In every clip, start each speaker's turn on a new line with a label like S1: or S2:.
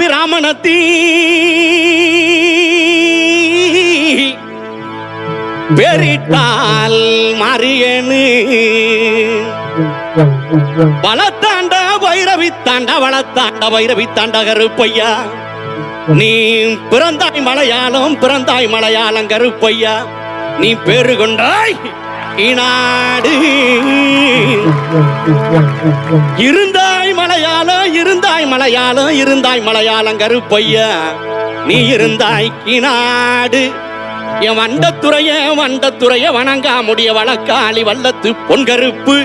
S1: பிராமணத்தி வெறிட்டால் மாறியனு வளத்தாண்ட வைரவி தாண்ட வளத்தாண்ட வைரவி தாண்ட கருப்பையா. நீ பிறந்தாய் மலையாளம் பிறந்தாய் மலையாளம் கருப்பையா. நீ பேரு கொண்டாய். ஈனாடு இருந்தாய் மலையாளம் இருந்தாய் மலையாளம் இருந்தாய் மலையாளம் கருப்பையா நீ இருந்தாய் கிநாடு. என் வண்டத்துறைய வண்டத்துறைய வணங்கா முடிய வழக்காளி வல்லத்து பொன் கருப்பு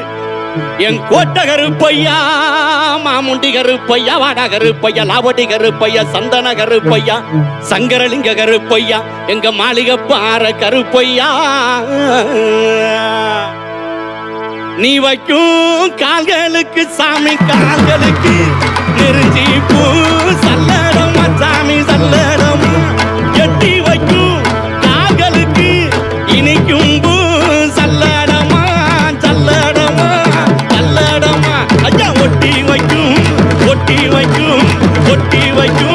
S1: என் கோட்ட கருப்பையா மாமுண்டி கருப்பையா வாடா கருப்பையா லாவடி கருப்பையா சந்தன கருப்பையா சங்கரலிங்க கருப்பையா எங்க மாளிகை பாற கருப்பையா நீ வைக்கும் கால்களுக்கு சாமி கால்களுக்கு நெருஞ்சி பூ சல்லடமா சாமி சல்லடமா. எட்டி வைக்கும் கால்களுக்கு இனிக்கும் பூ சல்லடமா சல்லடமா சல்லடமா. ஐயா ஒட்டி வைக்கும் ஒட்டி வைக்கும் ஒட்டி வைக்கும்.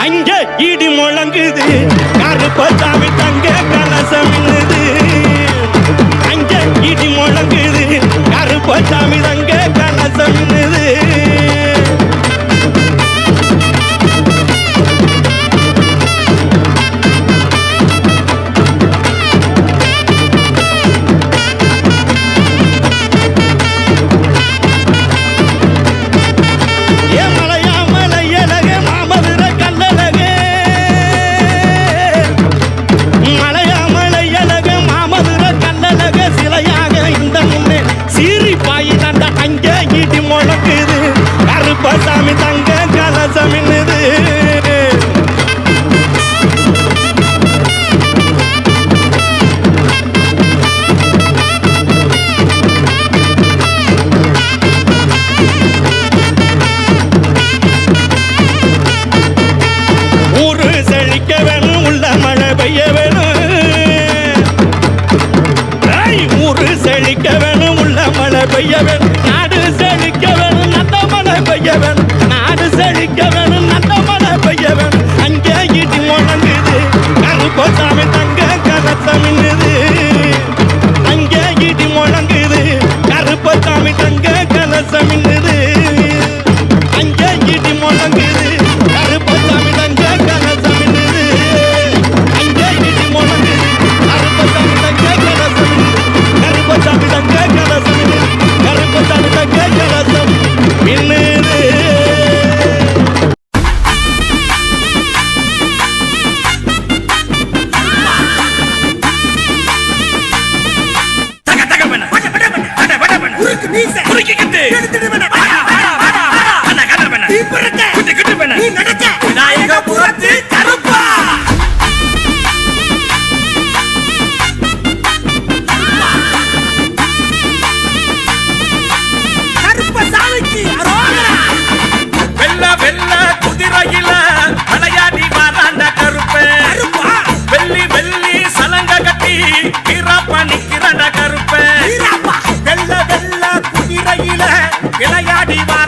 S1: அங்க இடி முழங்குது. கருப்ப சாமி தங்க கலசம் மின்னுது. அங்க இடி முழங்குது. கருப்ப சாமி தங்க கலசம் மின்னுது. முழங்குது அங்கே இடி முழங்குது. கருப்பசாமி தங்க கலசம் மின்னுது.
S2: Hey! Be body.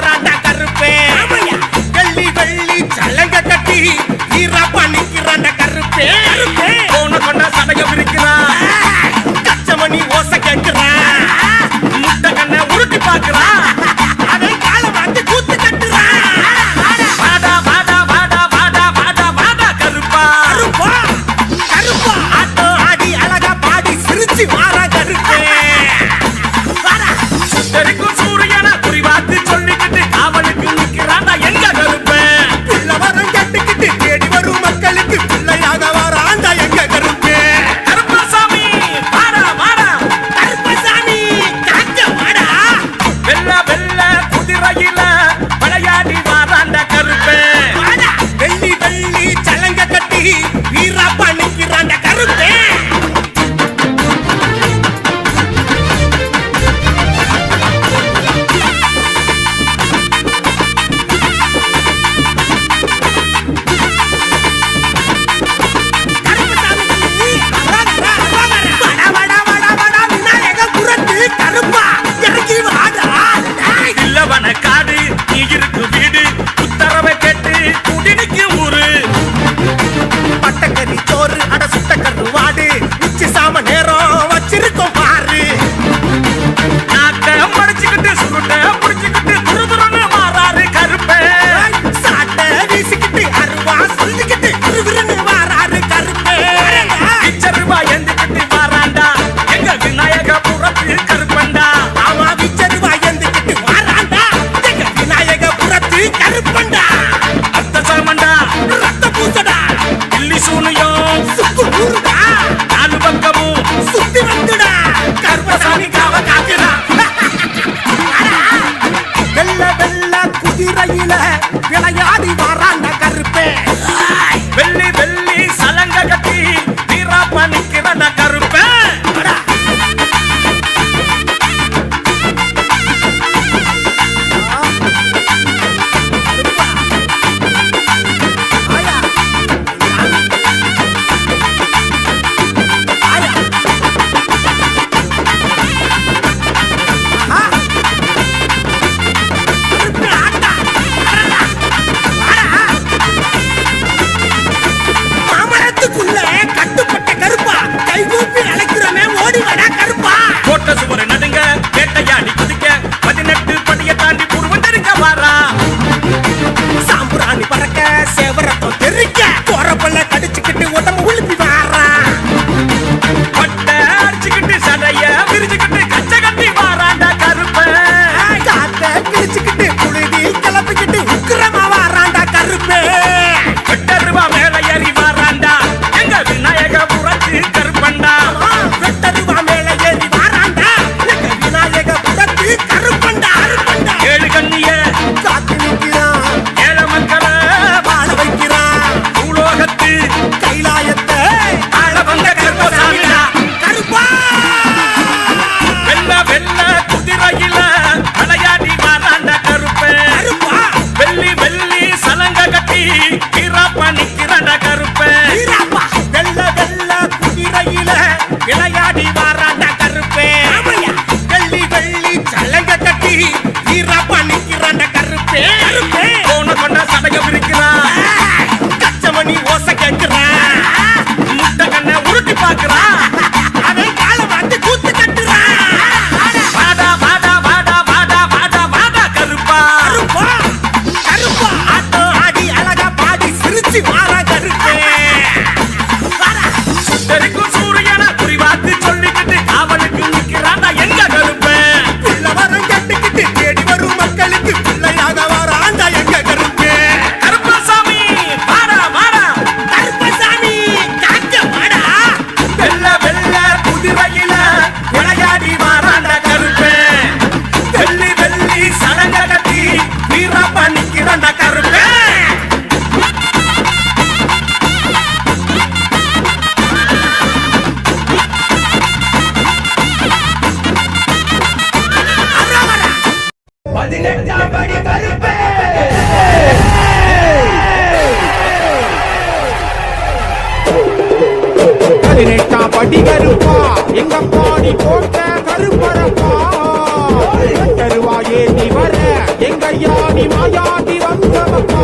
S2: மணி மாயாடி வந்தவப்பா.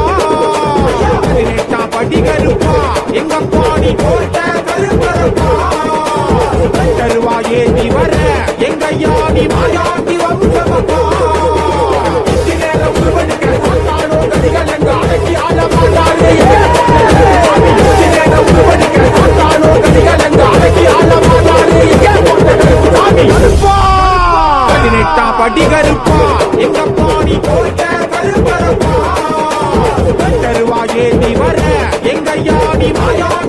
S2: பதினெட்டா படி கருப்பா எங்க பாடி போட்ட கருப்பா கருவா ஏந்தி வர. எங்க யாடி மாயாடி வந்தவப்பா. பதினெட்டா எங்க பாடி போ me fire.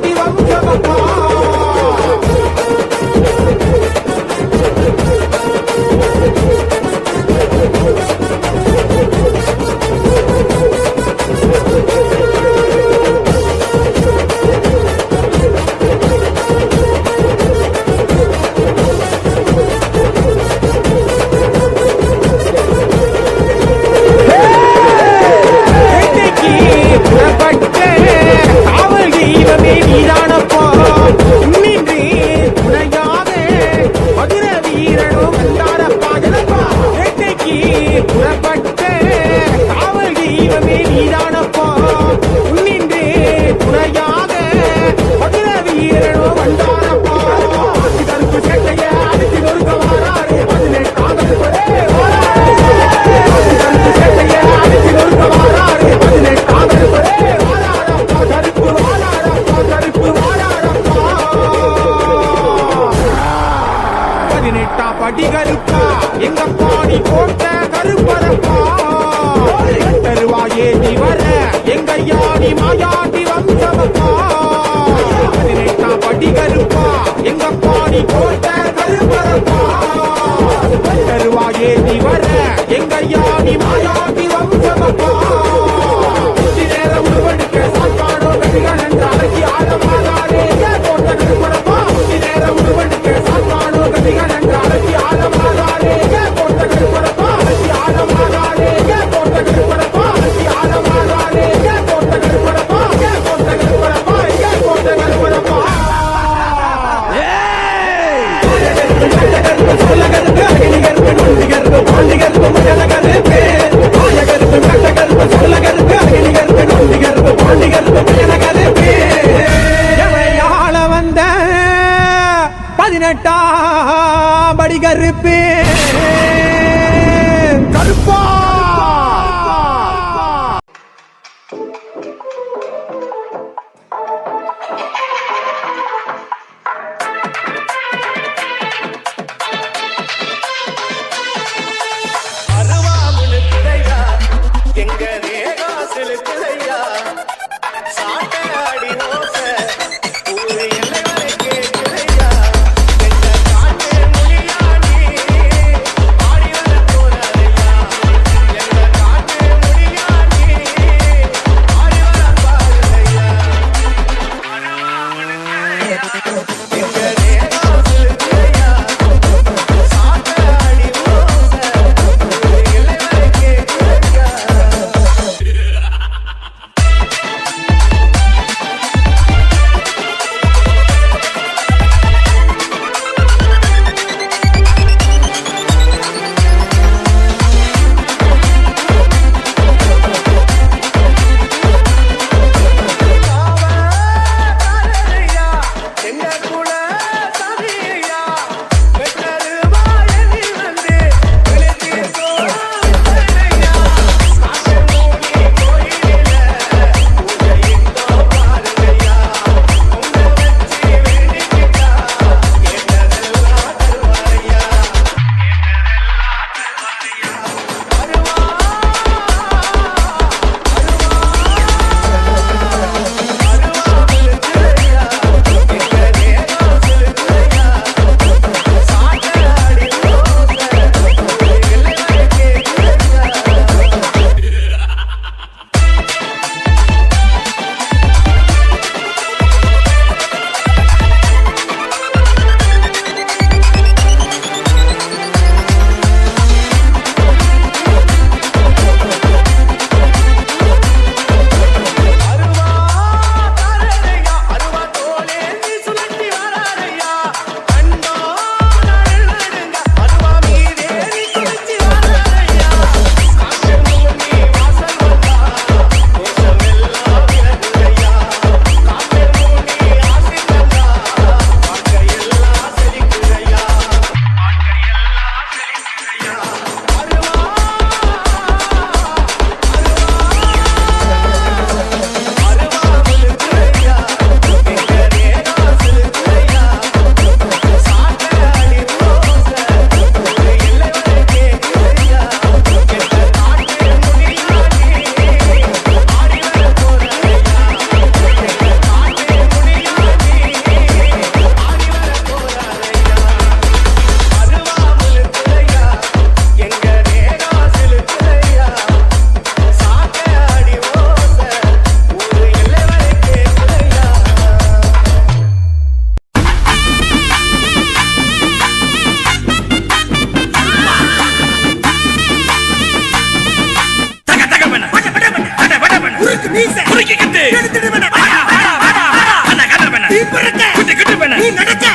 S2: எங்க பாடி போட்ட கருப்பரப்பா தருவாயே நீ வர எங்க யாடி மாயாடி வந்தவப்பா? நினைத்தா படி கருப்பா எங்க பாடி போட்ட கருப்பரப்பா தருவாயே நீ வர நேரம்
S3: உருவடி it. மீசை குறுக்கி கட்டு எடுத்துடு பண்ண பண்ண பண்ண பண்ண கட்ட பண்ண நீ நடக்க